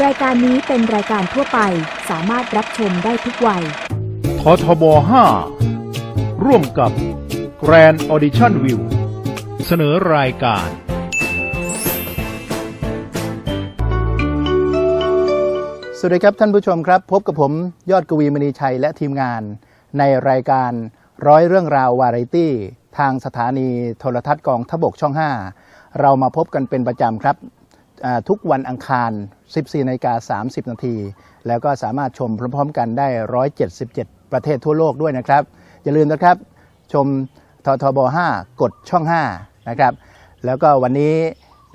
รายการนี้เป็นรายการทั่วไปสามารถรับชมได้ทุกวัย ททบ 5 ร่วมกับ Grand Audition View เสนอรายการ สวัสดีครับท่านผู้ชมครับ พบกับผมยอดกวีมณีชัยและทีมงาน ในรายการร้อยเรื่องราววาไรตี้ ทางสถานีโทรทัศน์กองทพบกช่อง 5 เรามาพบกันเป็นประจำครับอ่า ทุกวันอังคาร 14นาฬิกา30 นาที แล้วก็สามารถชมพร้อมๆกันได้ 177 ประเทศทั่วโลกด้วยนะครับ อย่าลืมนะครับ ชมททบ 5 กดช่อง 5 นะครับ แล้วก็วันนี้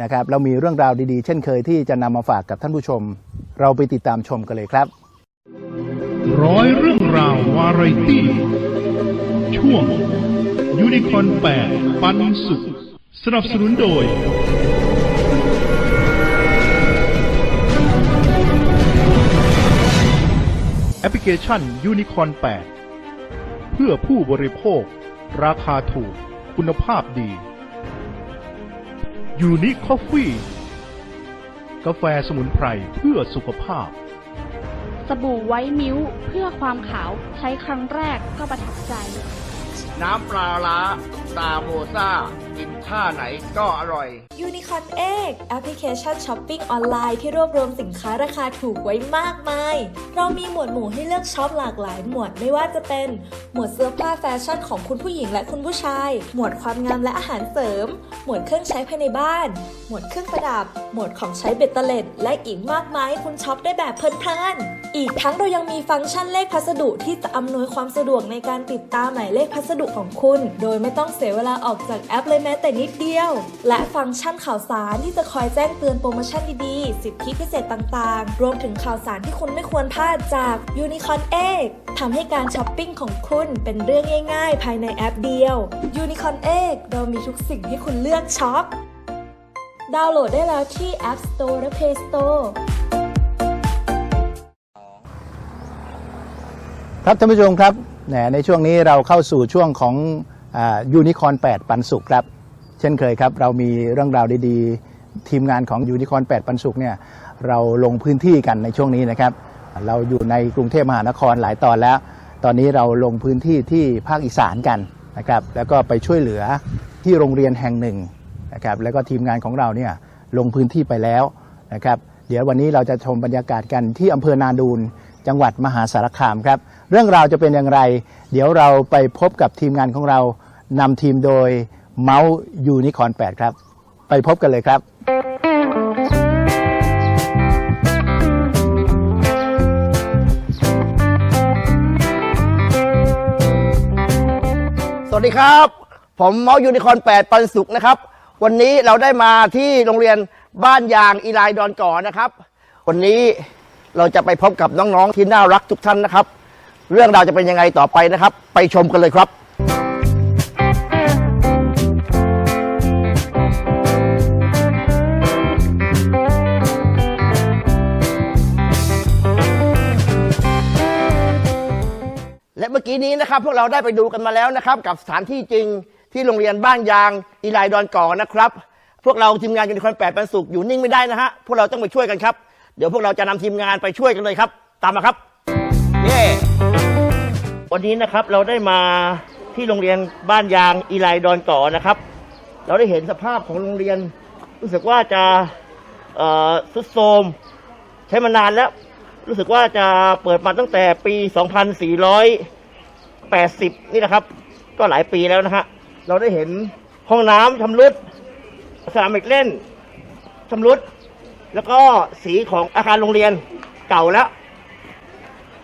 นะครับเรามีเรื่องราวดีๆ เช่นเคยที่จะนำมาฝากกับท่านผู้ชม เราไปติดตามชมกันเลยครับ ร้อยเรื่องราววาไรตี้ ช่วงยูนิคอน8ปันสุข สนับสนุนโดย พลิเคชันยูนิคอน8 เพื่อผู้บริโภค ราคาถูก คุณภาพดียูนิคอฟฟี่กาแฟสมุนไพรเพื่อสุขภาพ สบู่ไวท์มิ้วเพื่อความขาวใช้ครั้งแรกก็ประทับใจ น้ำปลาล้าตาโมซ่า กินท่าไหนก็อร่อยยูนิคอนเอกแอปพลิเคชันช้อปปิ้งออนไลน์ที่รวบรวมสินค้าราคาถูกไว้มากมาย เรามีหมวดหมู่ให้เลือกช็อปหลากหลายหมวดไม่ว่าจะเป็นหมวดเสื้อผ้าแฟชั่นของคุณผู้หญิงและคุณผู้ชาย หมวดความงามและอาหารเสริม หมวดเครื่องใช้ภายในบ้าน หมวดเครื่องประดับ หมวดของใช้เบ็ดเตล็ด และอีกมากมายให้คุณช็อปได้แบบเพลินๆอีกทั้งเรายังมีฟังก์ชันเลขพัสดุที่จะอำนวยความสะดวกในการติดตามหมายเลขพัสดุของคุณ โดยไม่ต้องเสียเวลาออกจากแอปเลยม้แต่นิดเดียว และฟังก์ชันข่าวสารที่จะคอยแจ้งเตือนโปรโมชั่นดีๆ สิทธิพิเศษต่างๆ รวมถึงข่าวสารที่คุณไม่ควรพลาดจาก Unicorn Egg ทำให้การช้อปปิ้งของคุณเป็นเรื่องง่าย ๆ ภายในแอปเดียว Unicorn Egg เรามีทุกสิ่งให้คุณเลือกช็อป ดาวน์โหลดได้แล้วที่ App Store และ Play Store ครับท่านผู้ชมครับ ในช่วงนี้เราเข้าสู่ช่วงของยูนิคอน8ปันสุขครับ เช่นเคยครับ เรามีเรื่องราวดีๆ ทีมงานของยูนิคอน8ปันสุขเนี่ยเราลงพื้นที่กันในช่วงนี้นะครับ เราอยู่ในกรุงเทพมหานครหลายตอนแล้ว ตอนนี้เราลงพื้นที่ที่ภาคอีสานกันนะครับ แล้วก็ไปช่วยเหลือที่โรงเรียนแห่งหนึ่งนะครับ แล้วก็ทีมงานของเราเนี่ยลงพื้นที่ไปแล้วนะครับ เดี๋ยววันนี้เราจะชมบรรยากาศกันที่อำเภอนาดูนจังหวัดมหาสารคามครับ เรื่องราวจะเป็นอย่างไร เดี๋ยวเราไปพบกับทีมงานของเรานำทีมโดย เมาส์ยูนิคอน8ครับ ไปพบกันเลยครับสวัสดีครับ ผมเมาส์ยูนิคอร์น8ปันสุขนะครับ วันนี้เราได้มาที่โรงเรียนบ้านยางอีไลดอนก่อนะครับ วันนี้เราจะไปพบกับน้องๆที่น่ารักทุกท่านนะครับ เรื่องราวจะเป็นยังไงต่อไปนะครับ ไปชมกันเลยครับ และเมื่อกี้นี้นะครับพวกเราได้ไปดูกันมาแล้วนะครับ กับสถานที่จริงที่โรงเรียนบ้านยางอีไลดอนก่อนะครับ พวกเราทีมงานยูนิคอนแปดปันสุขอยู่นิ่งไม่ได้นะฮะพวกเราต้องไปช่วยกันครับ เดี๋ยวพวกเราจะนำทีมงานไปช่วยกันเลยครับ ตามมาครับเย้วันนี้นะครับเราได้มาที่โรงเรียนบ้านยางอีไลดอนก่อนะครับ เราได้เห็นสภาพของโรงเรียน รู้สึกว่าจะทรุดโทรมใช้มานานแล้ว รู้สึกว่าจะเปิดมาตั้งแต่ปี 2480 นี่นะครับ ก็หลายปีแล้วนะฮะ เราได้เห็นห้องน้ำชำรุดสนามเด็กเล่นชำรุด แล้วก็สีของอาคารโรงเรียนเก่าแล้ว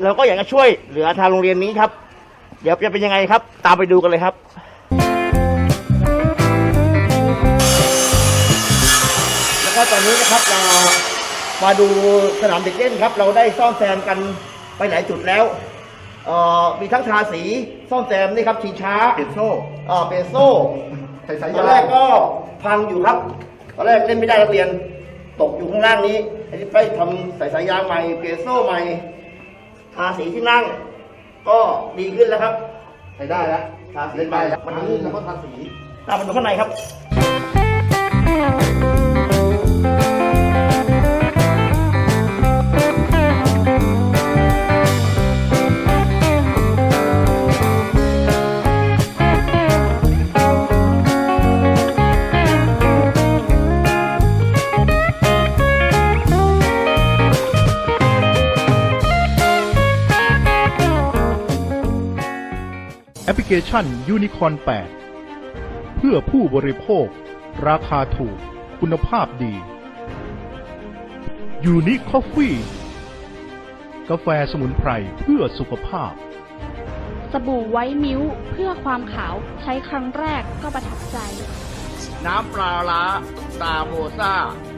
เราก็อยากจะช่วยเหลือทางโรงเรียนนี้ครับ เดี๋ยวจะเป็นยังไงครับ ตามไปดูกันเลยครับแล้วก็ตอนนี้นะครับเรา มาดูสนามเด็กเล่นครับ เราได้ซ่อมแซมกันไปหลายจุดแล้วเอ่อมีทั้งทาสีซ่อมแซมนี่ครับชิงช้าเปลี่ยนโซ่เอ่อเปลี่ยนโซ่ตอนแรกก็พังอยู่ครับตอนแรกเล่นไม่ได้นักเรียน ตกอยู่ข้างล่างนี้อันนี้ไปทำสายสายยางใหม่เปลี่ยนโซ่ใหม่ทาสีที่นั่ง ก็ดีขึ้นแล้วครับใช้ได้แล้วทาสีไปมันลื่นแล้วก็ทาสีตามมาดูข้างในครับ เคชัน Unicorn 8เพื่อผู้บริโภค ราคาถูก คุณภาพดี Unique Coffee กาแฟสมุนไพรเพื่อสุขภาพ สบู่ไวท์มิ้วเพื่อความขาวใช้ครั้งแรกก็ประทับใจ น้ำปลาล้าตาโมซ่า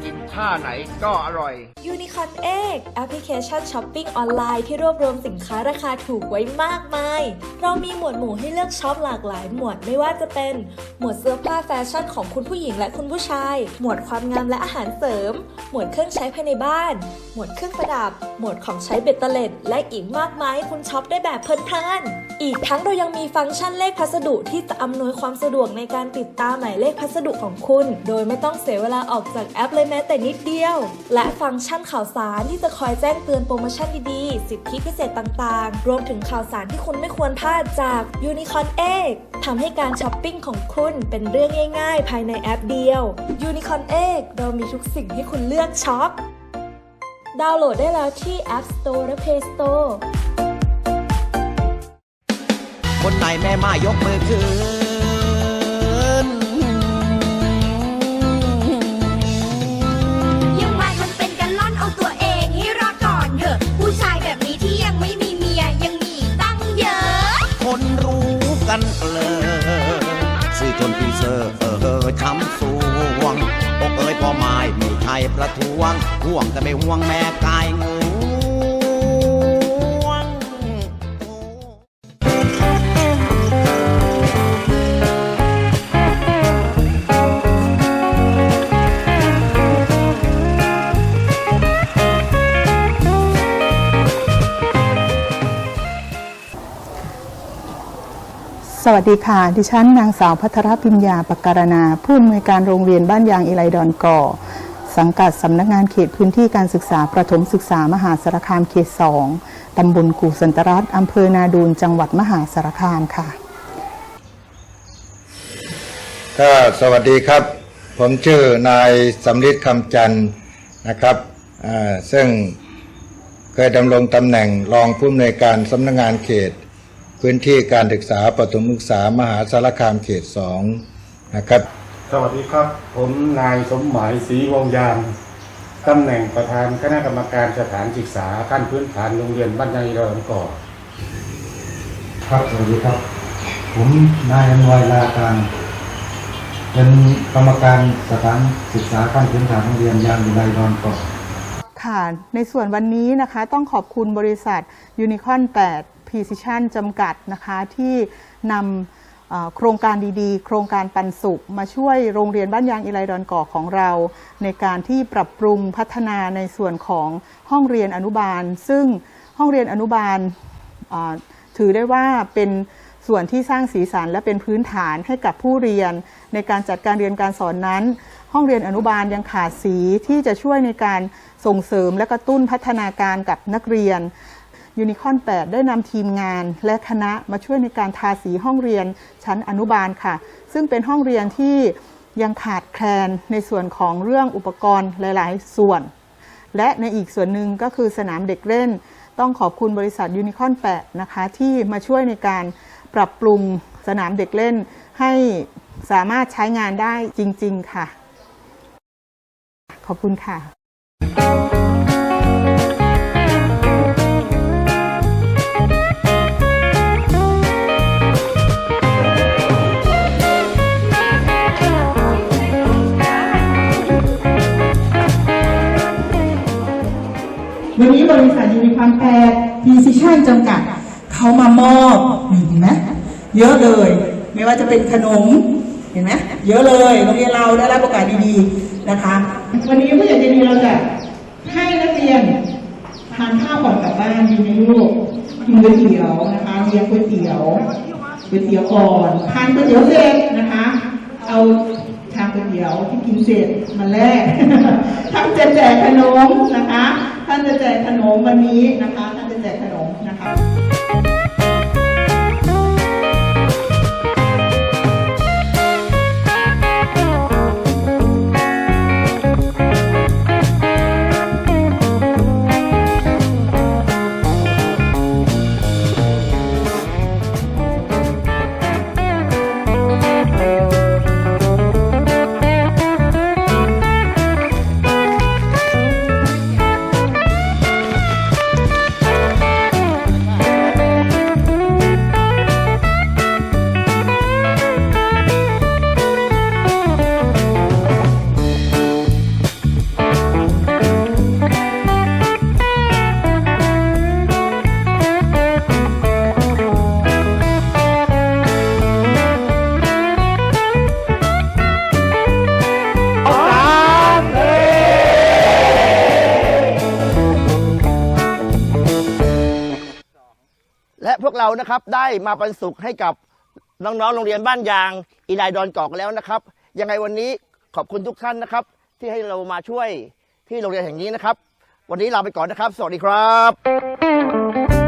กินท่าไหนก็อร่อย Unicorn Egg แอปพลิเคชันช้อปปิ้งออนไลน์ที่รวบรวมสินค้าราคาถูกไว้มากมาย เรามีหมวดหมู่ให้เลือกช็อปหลากหลายหมวดไม่ว่าจะเป็น หมวดเสื้อผ้าแฟชั่นของคุณผู้หญิงและคุณผู้ชาย หมวดความงามและอาหารเสริม หมวดเครื่องใช้ภายในบ้าน หมวดเครื่องประดับ หมวดของใช้เบ็ดเตล็ด และอีกมากมายให้คุณช็อปได้แบบเพลินๆ อีกทั้งเรายังมีฟังก์ชันเลขพัสดุที่จะอำนวยความสะดวกในการติดตามหมายเลขพัสดุของคุณ โดยไม่ต้องเสียเวลาออกจากแอปเลยแม้แต่นิดเดียว และฟังก์ชันข่าวสารที่จะคอยแจ้งเตือนโปรโมชั่นดีๆ สิทธิพิเศษต่างๆ รวมถึงข่าวสารที่คุณไม่ควรพลาดจาก Unicorn Egg ทำให้การช้อปปิ้งของคุณเป็นเรื่องง่ายๆ ภายในแอปเดียว Unicorn Egg เรามีทุกสิ่งให้คุณเลือกช็อป ดาวน์โหลดได้แล้วที่ App Store และ Play Store คนไหนแม่มายกมือขึ้นยังไงมันเป็นกันล่อนเอาตัวเองให้รอดก่อนเถอะผู้ชายแบบนี้ที่ยังไม่มีเมียยังมีอีกตั้งเยอะ คนรู้กันเลยซื่อจนพี่เซอร์เออเออช้ำสวงอกเอ้ยพ่อไม้ไม่ใช่ประท้วงห่วงแต่ไม่ห่วงแม่ก สวัสดีค่ะ ดิฉันนางสาวพัทรพิญญาปการณาผู้อำนวยการโรงเรียนบ้านยางอิไลดอนก่อ สังกัดสำนักงานเขตพื้นที่การศึกษาประถมศึกษามหาสารคามเขต2ตำบลกู่สันตรัตน์อำเภอนาดูนจังหวัดมหาสารคามค่ะก็สวัสดีครับ ผมชื่อนายสำลิดคำจันทร์นะครับอ่าซึ่งเคยดำรงตำแหน่งรองผู้อำนวยการสำนักงานเขต พื้นที่การศึกษาประถมศึกษามหาสารคามเขตสองนะครับ สวัสดีครับ ผมนายสมหมายศรีวงยามตำแหน่งประธานคณะกรรมการสถานศึกษาขั้นพื้นฐานโรงเรียนบ้านในดอนก่อครับสวัสดีครับ ผมนายอนวยลาการเป็นกรรมการสถานศึกษาขั้นพื้นฐานโรงเรียนยางวิไลดอนก่อนค่ะในส่วนวันนี้นะคะต้องขอบคุณบริษัท Unicorn 8 Precision จำกัดนะคะที่นำโครงการดีๆ โครงการปันสุข มาช่วยโรงเรียนบ้านยางอิไลดอนก่อของเรา ในการที่ปรับปรุงพัฒนาในส่วนของห้องเรียนอนุบาล ซึ่งห้องเรียนอนุบาลถือได้ว่าเป็นส่วนที่สร้างสีสันและเป็นพื้นฐานให้กับผู้เรียน ในการจัดการเรียนการสอนนั้น ห้องเรียนอนุบาลยังขาดสีที่จะช่วยในการส่งเสริมและกระตุ้นพัฒนาการกับนักเรียน ยูนิคอน8 ได้นำทีมงาน และคณะมาช่วยในการทาสีห้องเรียนชั้นอนุบาลค่ะ ซึ่งเป็นห้องเรียนที่ยังขาดแคลนในส่วนของเรื่องอุปกรณ์หลาย ๆ ส่วน และในอีกส่วนหนึ่งก็คือสนามเด็กเล่น ต้องขอบคุณบริษัทยูนิคอน8นะคะ ที่มาช่วยในการปรับปรุงสนามเด็กเล่น ให้สามารถใช้งานได้จริง ๆ ค่ะ ขอบคุณค่ะ วันนี้บริษัทยูนิคอนแปดพีซิชั่นจำกัด เขามามอบเห็นไหมเยอะเลย ไม่ว่าจะเป็นขนมเห็นไหมเยอะเลยโรงเรียนเราได้รับโอกาสดีๆนะคะ วันนี้ผู้ใหญ่ใจดีเราจะให้นักเรียนทานข้าวก่อนกลับบ้านดีไหมลูกกินก๋วยเตี๋ยวนะคะเลี้ยงก๋วยเตี๋ยวก๋วยเตี๋ยวก่อนทานก๋วยเตี๋ยวเสร็จนะคะ เอาชามก๋วยเตี๋ยวที่กินเสร็จมาแลกท่านจะแจกขนมนะคะานจะแจกขนมวันนี้นะคะ ท่านจะแจกขนมนะคะ นะครับ ได้มาปันสุขให้กับน้องๆโรงเรียนบ้านยาง อีไลดอนกอกแล้วนะครับ ยังไงวันนี้ขอบคุณทุกท่านนะครับ ที่ให้เรามาช่วยที่โรงเรียนแห่งนี้นะครับ วันนี้ลาไปก่อนนะครับ สวัสดีครับ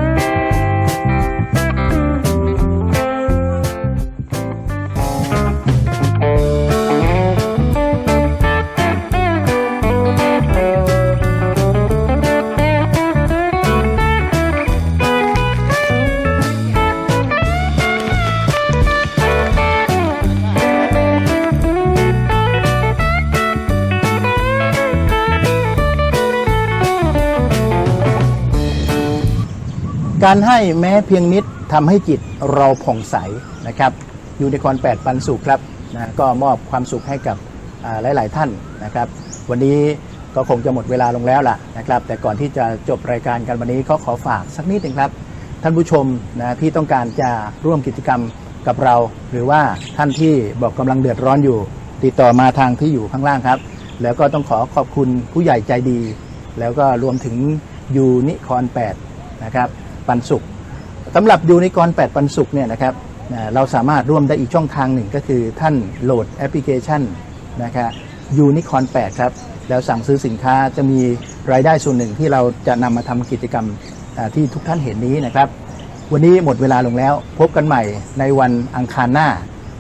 การให้แม้เพียงนิดทำให้จิตเราผ่องใสนะครับยูนิคอร์น8ปันสุขครับนะก็มอบความสุขให้กับหลาย ๆ ท่านนะครับ วันนี้ก็คงจะหมดเวลาลงแล้วล่ะนะครับ แต่ก่อนที่จะจบรายการกันวันนี้ก็ขอฝากสักนิดหนึ่งครับ ท่านผู้ชมนะที่ต้องการจะร่วมกิจกรรมกับเรา หรือว่าท่านที่บอกกำลังเดือดร้อนอยู่ ติดต่อมาทางที่อยู่ข้างล่างครับ แล้วก็ต้องขอขอบคุณผู้ใหญ่ใจดี แล้วก็รวมถึงยูนิคอร์น8นะครับ ปันสุขสำหรับยูนิคอร์น8ปันสุขเนี่ยนะครับเราสามารถร่วมได้อีกช่องทางหนึ่งก็คือท่านโหลดแอปพลิเคชันนะครับยูนิคอร์น8ครับ แล้วสั่งซื้อสินค้าจะมีรายได้ส่วนหนึ่งที่เราจะนำมาทำกิจกรรมที่ทุกท่านเห็นนี้นะครับ วันนี้หมดเวลาลงแล้ว พบกันใหม่ในวันอังคารหน้า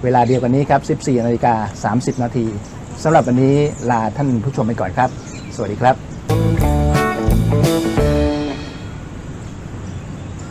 เวลาเดียวกันนี้ครับ 14นาฬิกา30 นาทีสำหรับวันนี้ลาท่านผู้ชมไปก่อนครับ สวัสดีครับ